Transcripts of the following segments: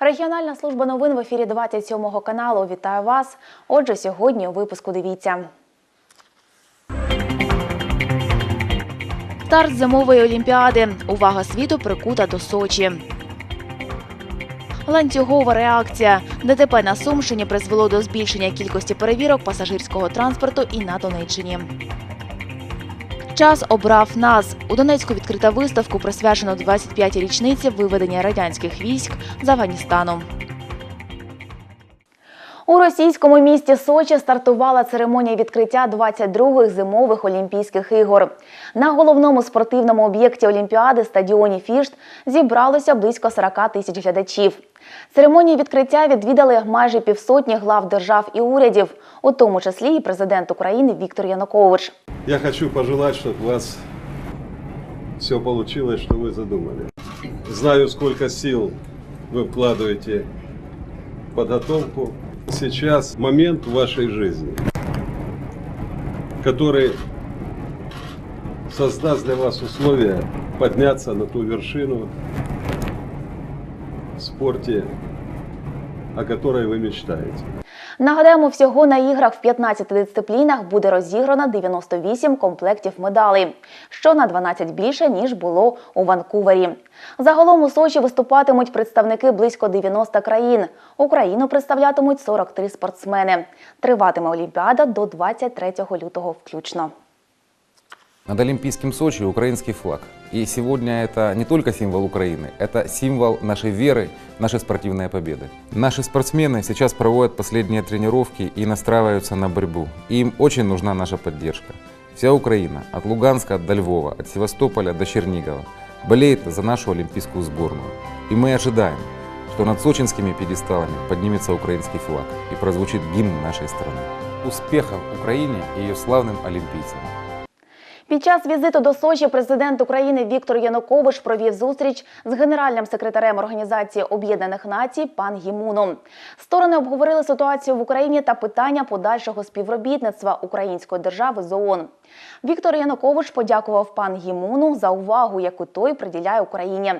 Регіональна служба новин в ефірі 27 каналу. Вітаю вас. Отже, сьогодні у випуску дивіться. Старт зимової олімпіади. Увага світу прикута до Сочі. Ланцюгова реакція. ДТП на Сумщині призвело до збільшення кількості перевірок пасажирського транспорту і на Донеччині. Час обрав нас. У Донецьку відкрита виставку, присвячену 25-й річниці виведення радянських військ з Афганістану. У російському місті Сочі стартувала церемонія відкриття 22-х зимових Олімпійських ігор. На головному спортивному об'єкті Олімпіади стадіоні Фішт зібралося близько 40 тисяч глядачів. Церемонію відкриття відвідали майже півсотні глав держав і урядів, у тому числі і президент України Віктор Янукович. Я хочу пожелать, чтобы у вас все получилось, что вы задумали. Знаю, сколько сил вы вкладываете в подготовку. Сейчас момент в вашей жизни, который создаст для вас условия подняться на ту вершину в спорте, о которой вы мечтаете. Нагадаємо, всього на іграх в 15 дисциплінах буде розіграно 98 комплектів медалей, що на 12 більше ніж було у Ванкувері. Загалом у Сочі виступатимуть представники близько 90 країн. Україну представлятимуть 43 спортсмени. Триватиме Олімпіада до 23 лютого включно. Над Олимпийским Сочи украинский флаг. И сегодня это не только символ Украины, это символ нашей веры, нашей спортивной победы. Наши спортсмены сейчас проводят последние тренировки и настраиваются на борьбу. Им очень нужна наша поддержка. Вся Украина, от Луганска до Львова, от Севастополя до Чернигова, болеет за нашу олимпийскую сборную. И мы ожидаем, что над сочинскими пьедесталами поднимется украинский флаг и прозвучит гимн нашей страны. Успехов Украине и ее славным олимпийцам! Під час візиту до Сочі президент України Віктор Янукович провів зустріч з генеральним секретарем Організації Об'єднаних Націй пан Гімуном. Сторони обговорили ситуацію в Україні та питання подальшого співробітництва української держави з ООН. Віктор Янукович подякував пан Гімуну за увагу, яку той приділяє Україні.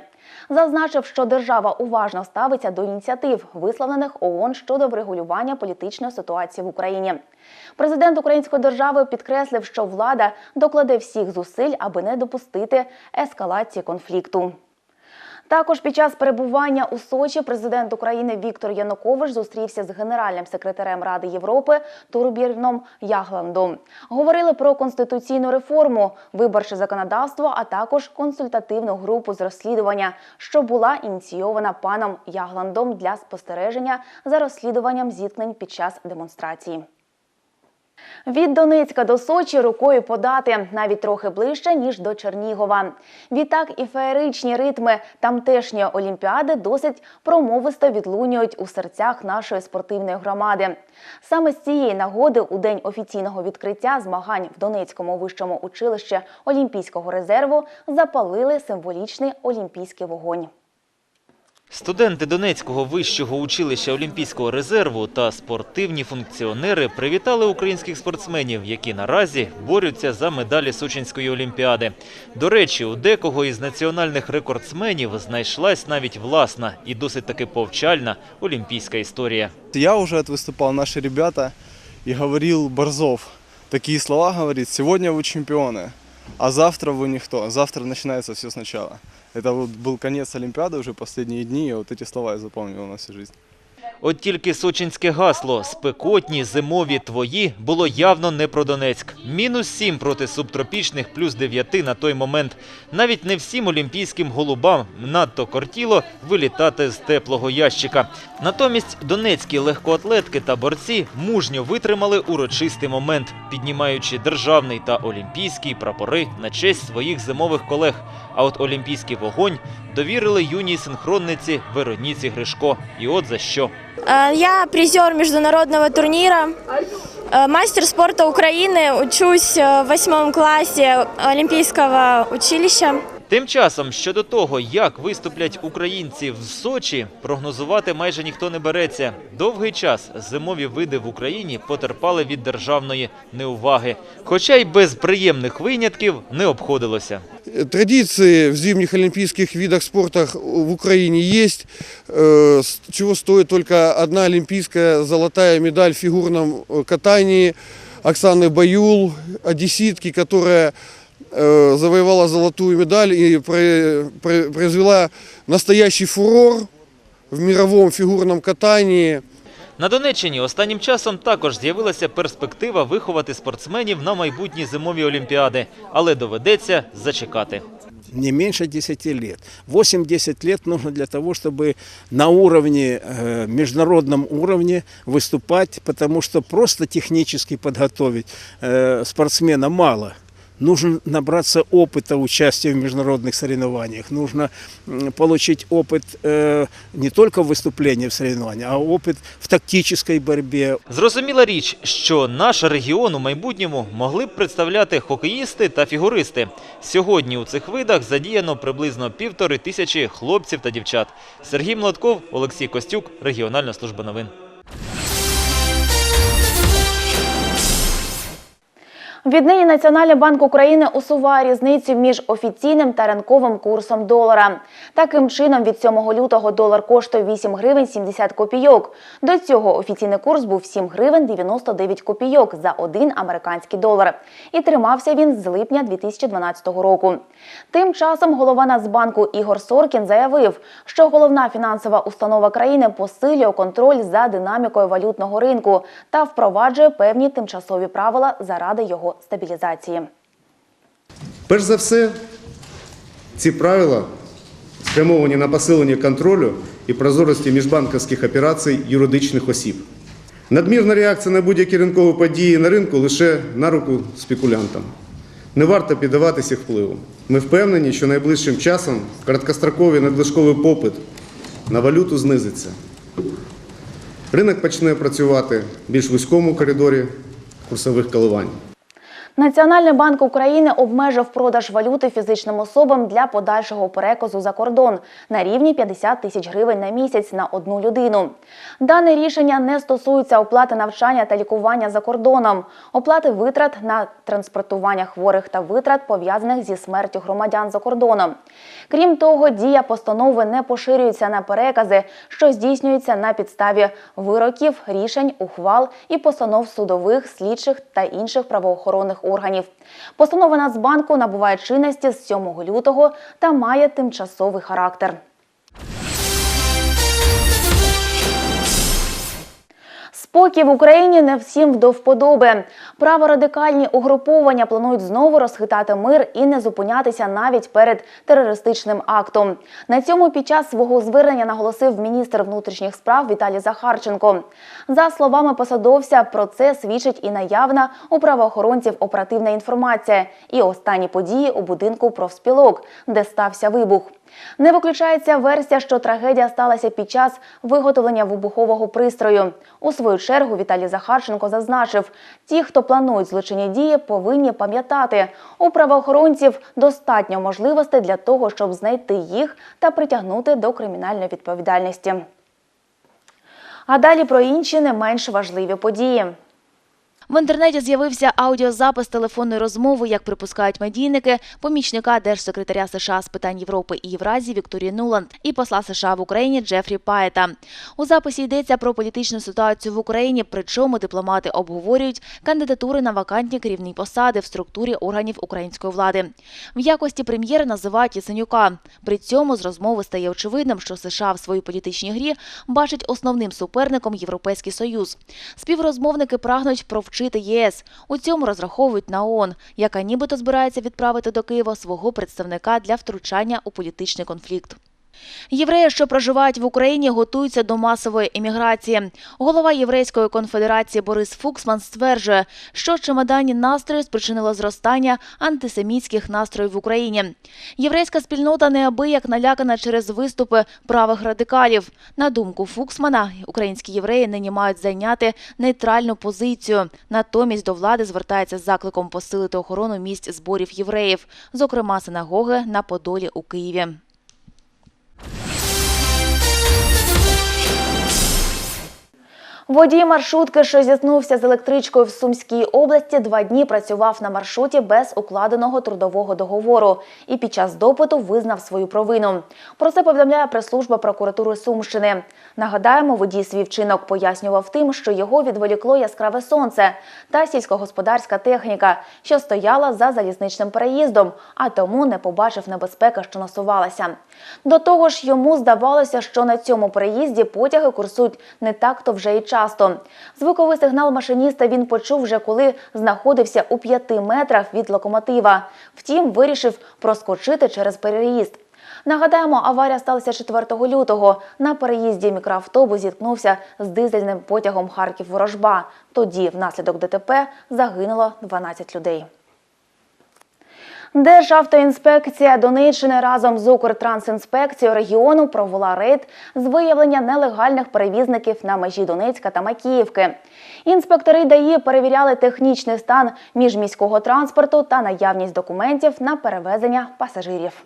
Зазначив, що держава уважно ставиться до ініціатив, висловлених ООН щодо врегулювання політичної ситуації в Україні. Президент української держави підкреслив, що влада докладе всіх зусиль, аби не допустити ескалації конфлікту. Також під час перебування у Сочі президент України Віктор Янукович зустрівся з генеральним секретарем Ради Європи Турбірном Ягландом. Говорили про конституційну реформу, виборче законодавство, а також консультативну групу з розслідування, що була ініційована паном Ягландом для спостереження за розслідуванням зіткнень під час демонстрації. Від Донецька до Сочі рукою подати навіть трохи ближче ніж до Чернігова. Відтак і феєричні ритми тамтешньої олімпіади досить промовисто відлунюють у серцях нашої спортивної громади. Саме з цієї нагоди у день офіційного відкриття змагань в Донецькому вищому училищі Олімпійського резерву запалили символічний олімпійський вогонь. Студенти Донецького вищого училища Олімпійського резерву та спортивні функціонери привітали українських спортсменів, які наразі борються за медалі Сочинської олімпіади. До речі, у декого із національних рекордсменів знайшлась навіть власна і досить таки повчальна олімпійська історія. Я уже отвыступал, наши ребята, и говорил Борзов. Такие слова говорит, сегодня вы чемпионы, а завтра вы никто. Завтра начинается все сначала. Это вот был конец Олимпиады, уже последние дни, и вот эти слова я запомнил на всю жизнь. От тільки сочинське гасло «Спекотні зимові твої» було явно не про Донецьк. Мінус 7 проти субтропічних, плюс 9 на той момент. Навіть не всім олімпійським голубам надто кортіло вилітати з теплого ящика. Натомість донецькі легкоатлетки та борці мужньо витримали урочистий момент, піднімаючи державний та олімпійський прапори на честь своїх зимових колег. А от олімпійський вогонь довірили юній синхронниці Вероніці Гришко. І от за що. Э, Я призер международного турнира, э, мастер спорта Украины, учусь э, в восьмом классе Олимпийского училища. Тим часом, щодо того, як виступлять українці в Сочі, прогнозувати майже ніхто не береться. Довгий час зимові види в Україні потерпали від державної неуваги, хоча й без приємних винятків не обходилося. Традиции в зимних олимпийских видах спорта в Украине есть, э, с- чего стоит только одна олимпийская золотая медаль в фигурном э, катании Оксаны Баюл, одесситки, которая э, завоевала золотую медаль и про- про- произвела настоящий фурор в мировом фигурном катании. На Донеччині останнім часом також з'явилася перспектива виховати спортсменів на майбутні зимові олімпіади, але доведеться зачекати. не меньше 10 лет. 8-10 лет нужно для того, чтобы на уровне, э, международном уровне выступать, потому что просто технически подготовить э, спортсмена мало. Нужно набраться опыта участия в международных соревнованиях. Нужно м, получить опыт э, не только в выступлении в соревнованиях, а опыт в тактической борьбе, Зрозуміла річ, що наш регіон у майбутньому могли б представляти хокеїсти та фігуристи. Сьогодні у цих видах задіяно приблизно півтори тисячі хлопців та дівчат. Сергій Младков, Олексій Костюк, Регіональна служба новин. Віднині Національний банк України усуває різницю між офіційним та ринковим курсом долара. Таким чином, від 7 лютого долар коштує 8 гривень 70 копійок. До цього офіційний курс був 7 гривень 99 копійок за один американський долар. І тримався він з липня 2012 року. Тим часом голова Нацбанку Ігор Соркін заявив, що головна фінансова установа країни посилює контроль за динамікою валютного ринку та впроваджує певні тимчасові правила заради його стабілізації. Перш за все, ці правила спрямовані на посилення контролю і прозорості міжбанківських операцій юридичних осіб. Надмірна реакція на будь-які ринкові події на ринку лише на руку спекулянтам. Не варто піддаватися впливу. Ми впевнені, що найближчим часом короткостроковий надлишковий попит на валюту знизиться. Ринок почне працювати в більш вузькому коридорі курсових коливань. Національний банк України обмежив продаж валюти фізичним особам для подальшого переказу за кордон на рівні 50 тисяч гривень на місяць на одну людину. Дане рішення не стосується оплати навчання та лікування за кордоном, оплати витрат на транспортування хворих та витрат пов'язаних зі смертю громадян за кордоном. Крім того, дія постанови не поширюється на перекази, що здійснюються на підставі вироків, рішень, ухвал і постанов судових, слідчих та інших правоохоронних органів. Постанова Нацбанку набуває чинності з 7 лютого та має тимчасовий характер. Спокій в Україні не всім до вподоби. Праворадикальні угруповання планують знову розхитати мир і не зупинятися навіть перед терористичним актом. На цьому під час свого звернення наголосив міністр внутрішніх справ Віталій Захарченко. За словами посадовця, про це свідчить і наявна у правоохоронців оперативна інформація і останні події у будинку профспілок, де стався вибух. Не виключається версія, що трагедія сталася під час виготовлення вибухового пристрою. У свою чергу Віталій Захарченко зазначив, ті, хто планують злочинні дії, повинні пам'ятати, у правоохоронців достатньо можливостей для того, щоб знайти їх та притягнути до кримінальної відповідальності. А далі про інші не менш важливі події. В інтернеті з'явився аудіозапис телефонної розмови, як припускають медійники, помічника держсекретаря США з питань Європи і Євразії Вікторії Нуланд і посла США в Україні Джефрі Паєта. У записі йдеться про політичну ситуацію в Україні, причому дипломати обговорюють кандидатури на вакантні керівні посади в структурі органів української влади. В якості прем'єра називають Яценюка. При цьому з розмови стає очевидним, що США в своїй політичній грі бачить основним суперником Європейський Союз. Співрозмовники прагнуть провчити ЄС. У цьому розраховують на ООН, яка нібито збирається відправити до Києва свого представника для втручання у політичний конфлікт. Євреї, що проживають в Україні, готуються до масової еміграції. Голова Єврейської конфедерації Борис Фуксман стверджує, що чемоданні настрої спричинило зростання антисемітських настроїв в Україні. Єврейська спільнота неабияк налякана через виступи правих радикалів. На думку Фуксмана, українські євреї нині мають зайняти нейтральну позицію. Натомість до влади звертається з закликом посилити охорону місць зборів євреїв, зокрема синагоги на Подолі у Києві. Водій маршрутки, що зіткнувся з електричкою в Сумській області, два дні працював на маршруті без укладеного трудового договору і під час допиту визнав свою провину. Про це повідомляє прес-служба прокуратури Сумщини. Нагадаємо, водій свій вчинок пояснював тим, що його відволікло яскраве сонце та сільськогосподарська техніка, що стояла за залізничним переїздом, а тому не побачив небезпеки, що насувалася. До того ж, йому здавалося, що на цьому переїзді потяги курсують не так-то вже і часто. Звуковий сигнал машиніста він почув вже коли знаходився у п'яти метрах від локомотива. Втім, вирішив проскочити через переїзд. Нагадаємо, аварія сталася 4 лютого. На переїзді мікроавтобус зіткнувся з дизельним потягом Харків-Ворожба. Тоді, внаслідок ДТП, загинуло 12 людей. Державтоінспекція Донеччини разом з Укртрансінспекцією регіону провела рейд з виявлення нелегальних перевізників на межі Донецька та Макіївки. Інспектори ДАІ перевіряли технічний стан міжміського транспорту та наявність документів на перевезення пасажирів.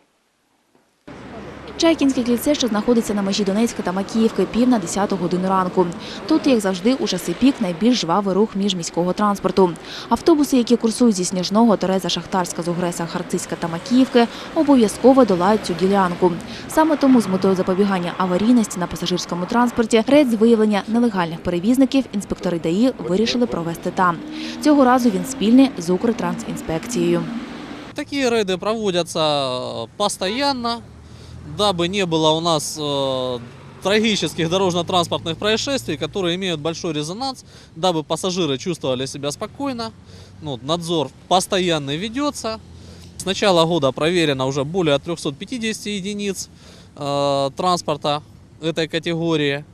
Чайкінське кільце, що знаходиться на межі Донецька та Макіївки, пів на 10 годину ранку. Тут, як завжди, у часи пік найбільш жвавий рух міжміського транспорту. Автобуси, які курсують зі Сніжного, Тереза, Шахтарська, Зугреса, Харцизька та Макіївки, обов'язково долають цю ділянку. Саме тому з метою запобігання аварійності на пасажирському транспорті рейд з виявлення нелегальних перевізників інспектори ДАІ вирішили провести там. Цього разу він спільний з Укртрансінспекцією. Такие рейды проводятся э, постоянно, дабы не было у нас э, трагических дорожно-транспортных происшествий, которые имеют большой резонанс, дабы пассажиры чувствовали себя спокойно. Ну, надзор постоянно ведется. С начала года проверено уже более 350 единиц э, транспорта этой категории.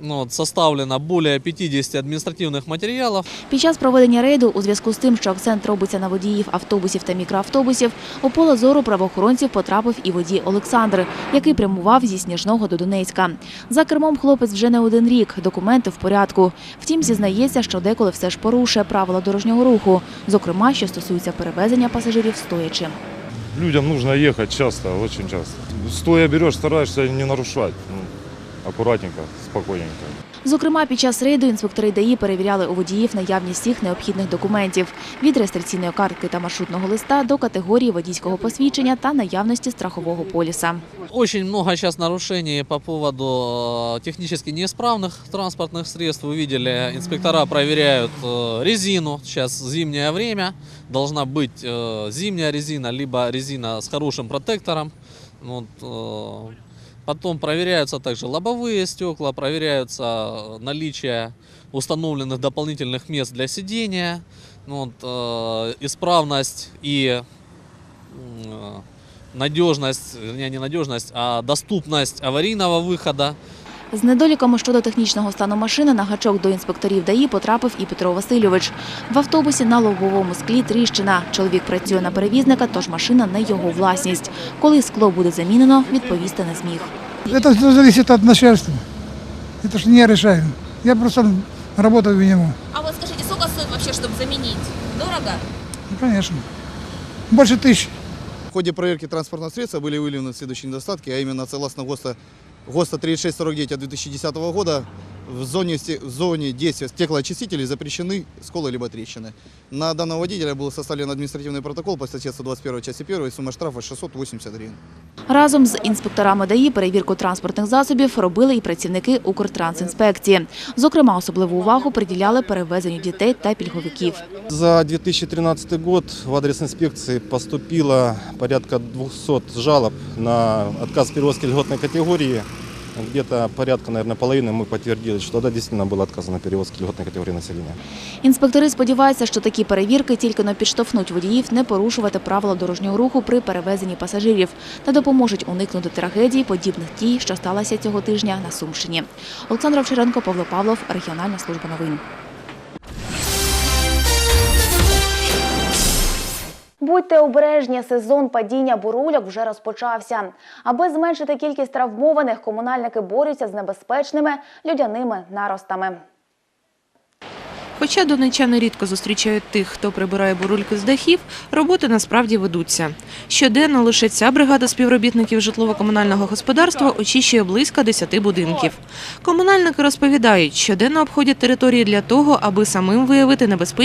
Ну, составлено более 50 административных материалов. Під час проведення рейду, у зв'язку з тим, що акцент робиться на водіїв автобусів та мікроавтобусів, у поле зору правоохоронців потрапив і водій Олександр, який прямував зі Сніжного до Донецька. За кермом хлопець вже не один рік, документи в порядку. Втім, зізнається, що деколи все ж порушує правила дорожнього руху, зокрема, що стосується перевезення пасажирів стоячи. Людям нужно ехать часто, очень часто. Стоя берешь, стараешься не нарушать Ну, аккуратненько, спокойненько. Зокрема, під час рейду інспектори ДАІ перевіряли у водіїв наявність всіх необхідних документів від реєстраційної картки та маршрутного листа до категорії водійського посвідчення та наявності страхового поліса. Очень много сейчас нарушений по поводу э, технически неисправных транспортных средств. Вы видели, инспектора проверяют э, резину. Сейчас зимнее время. Должна быть э, зимняя резина, либо резина с хорошим протектором. Вот, э, Потом проверяются также лобовые стекла, проверяются э, наличие установленных дополнительных мест для сидения, ну вот, э, исправность и м, надежность, не надежность, а доступность аварийного выхода. З недоліками щодо технічного стану машини на гачок до інспекторів ДАІ потрапив і Петро Васильович. В автобусі на лобовому склі тріщина. Чоловік працює на перевізника, тож машина не його власність. Коли скло буде замінено, відповісти не зміг. Это все зависит от начальства. Это ж не я решаю. Я просто работаю в нему. А вот скажите, сколько стоит вообще, чтобы заменить? Дорого? Ну, конечно. Больше тысячи. В ходе проверки транспортного средства были выявлены следующие недостатки, а именно согласно ГОСТа, ГОСТа 3649 от 2010 года в зоне, сте- в зоне действия стеклоочистителей запрещены сколы либо трещины. На данного водителя был составлен административный протокол по статье 121 части 1 сумма штрафа 680 гривен. Разом з інспекторами ДАІ перевірку транспортних засобів робили і працівники Укртрансінспекції. Зокрема, особливу увагу приділяли перевезенню дітей та пільговиків. За 2013 год в адрес инспекции поступило порядка 200 жалоб на отказ в перевозке льготной категории. где-то порядка, наверное, половины мы подтвердили, что да, действительно было отказано перевозки льготной категории населения. Інспектори сподіваються, що такі перевірки тільки не підштовхнуть водіїв не порушувати правила дорожнього руху при перевезенні пасажирів та допоможуть уникнути трагедій, подібних тій, що сталося цього тижня на Сумщині. Олександр Овчаренко, Павло Павлов, регіональна служба новин. Будьте обережні, сезон падіння бурульок вже розпочався. Аби зменшити кількість травмованих, комунальники борються з небезпечними людяними наростами. Хоча донечани рідко зустрічають тих, хто прибирає бурульки з дахів, роботи насправді ведуться. Щоденно лише ця бригада співробітників житлово-комунального господарства очищує близько 10 будинків. Комунальники розповідають, щоденно обходять території для того, аби самим виявити небезпечні